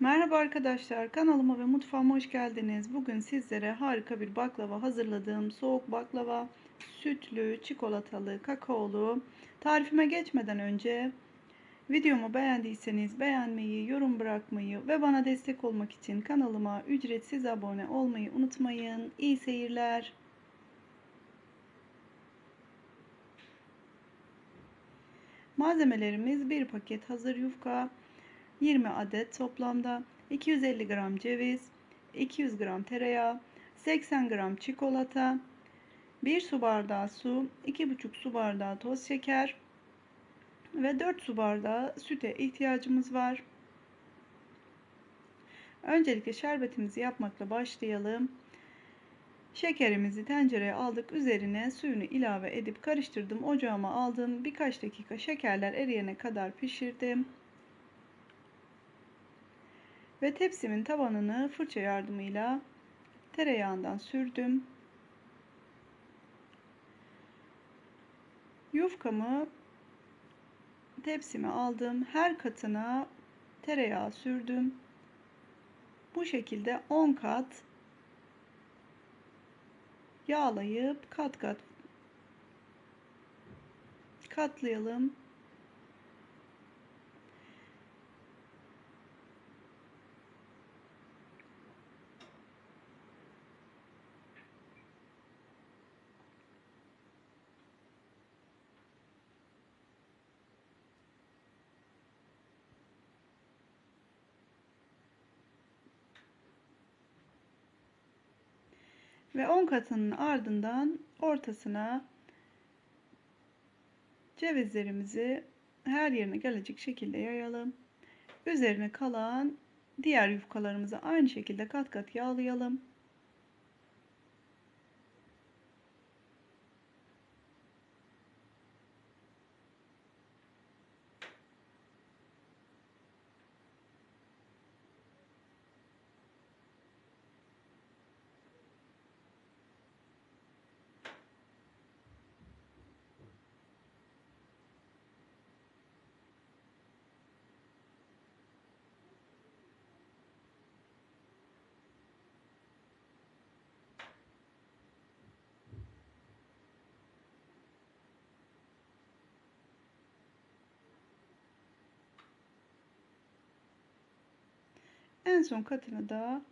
Merhaba arkadaşlar, kanalıma ve mutfağıma hoş geldiniz. Bugün sizlere harika bir baklava hazırladım. Soğuk baklava, sütlü, çikolatalı, kakaolu. Tarifime geçmeden önce videomu beğendiyseniz beğenmeyi, yorum bırakmayı ve bana destek olmak için kanalıma ücretsiz abone olmayı unutmayın. İyi seyirler. Malzemelerimiz bir paket hazır yufka, 20 adet toplamda 250 gram ceviz, 200 gram tereyağı, 80 gram çikolata, 1 su bardağı su, 2,5 su bardağı toz şeker ve 4 su bardağı süte ihtiyacımız var. Öncelikle şerbetimizi yapmakla başlayalım. Şekerimizi tencereye aldık. Üzerine suyunu ilave edip karıştırdım. Ocağıma aldım. Birkaç dakika şekerler eriyene kadar pişirdim. Ve tepsimin tabanını fırça yardımıyla tereyağından sürdüm. Yufkamı tepsime aldım. Her katına tereyağı sürdüm. Bu şekilde 10 kat yağlayıp kat kat katlayalım. Ve 10 katının ardından ortasına cevizlerimizi her yerine gelecek şekilde yayalım. Üzerine kalan diğer yufkalarımızı aynı şekilde kat kat yağlayalım. En son katını da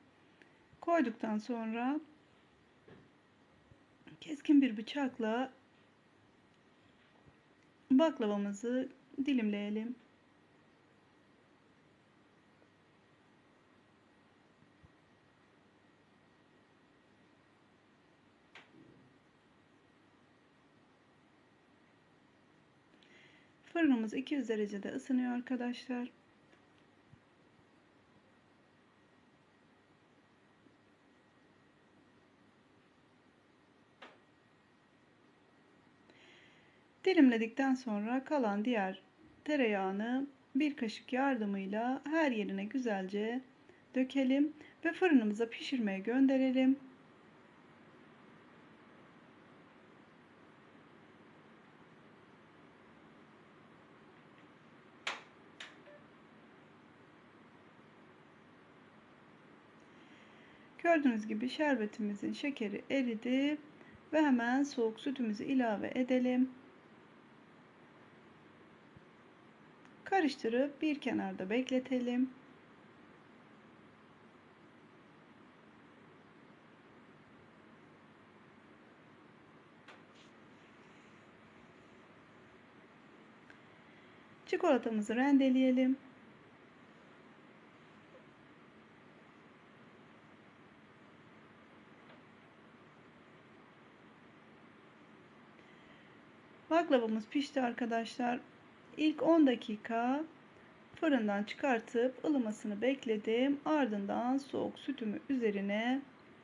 koyduktan sonra keskin bir bıçakla baklavamızı dilimleyelim. Fırınımız 200 derecede ısınıyor arkadaşlar. Dilimledikten sonra kalan diğer tereyağını bir kaşık yardımıyla her yerine güzelce dökelim ve fırınımıza pişirmeye gönderelim. Gördüğünüz gibi şerbetimizin şekeri eridi ve hemen soğuk sütümüzü ilave edelim. Karıştırıp bir kenarda bekletelim. Çikolatamızı rendeleyelim. Baklavamız pişti arkadaşlar. İlk 10 dakika fırından çıkartıp ılımasını bekledim. Ardından soğuk sütümü üzerine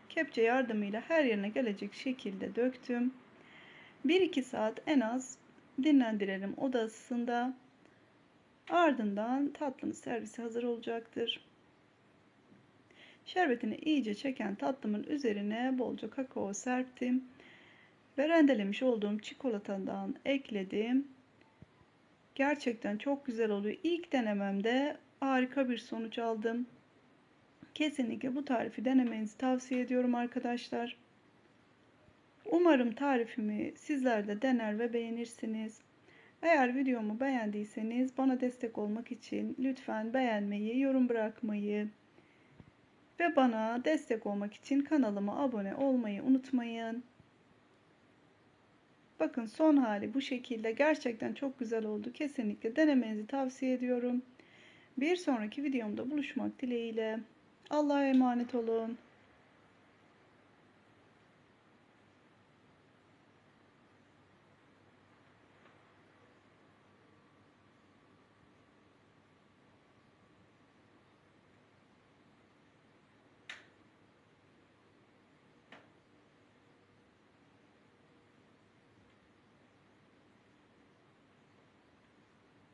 kepçe yardımıyla her yerine gelecek şekilde döktüm. 1-2 saat en az dinlendirelim oda ısısında. Ardından tatlımız servise hazır olacaktır. Şerbetini iyice çeken tatlımın üzerine bolca kakao serptim ve rendelemiş olduğum çikolatadan ekledim. Gerçekten çok güzel oluyor. İlk denememde harika bir sonuç aldım. Kesinlikle bu tarifi denemenizi tavsiye ediyorum arkadaşlar. Umarım tarifimi sizler de dener ve beğenirsiniz. Eğer videomu beğendiyseniz bana destek olmak için lütfen beğenmeyi, yorum bırakmayı ve bana destek olmak için kanalıma abone olmayı unutmayın. Bakın son hali bu şekilde gerçekten çok güzel oldu. Kesinlikle denemenizi tavsiye ediyorum. Bir sonraki videomda buluşmak dileğiyle. Allah'a emanet olun.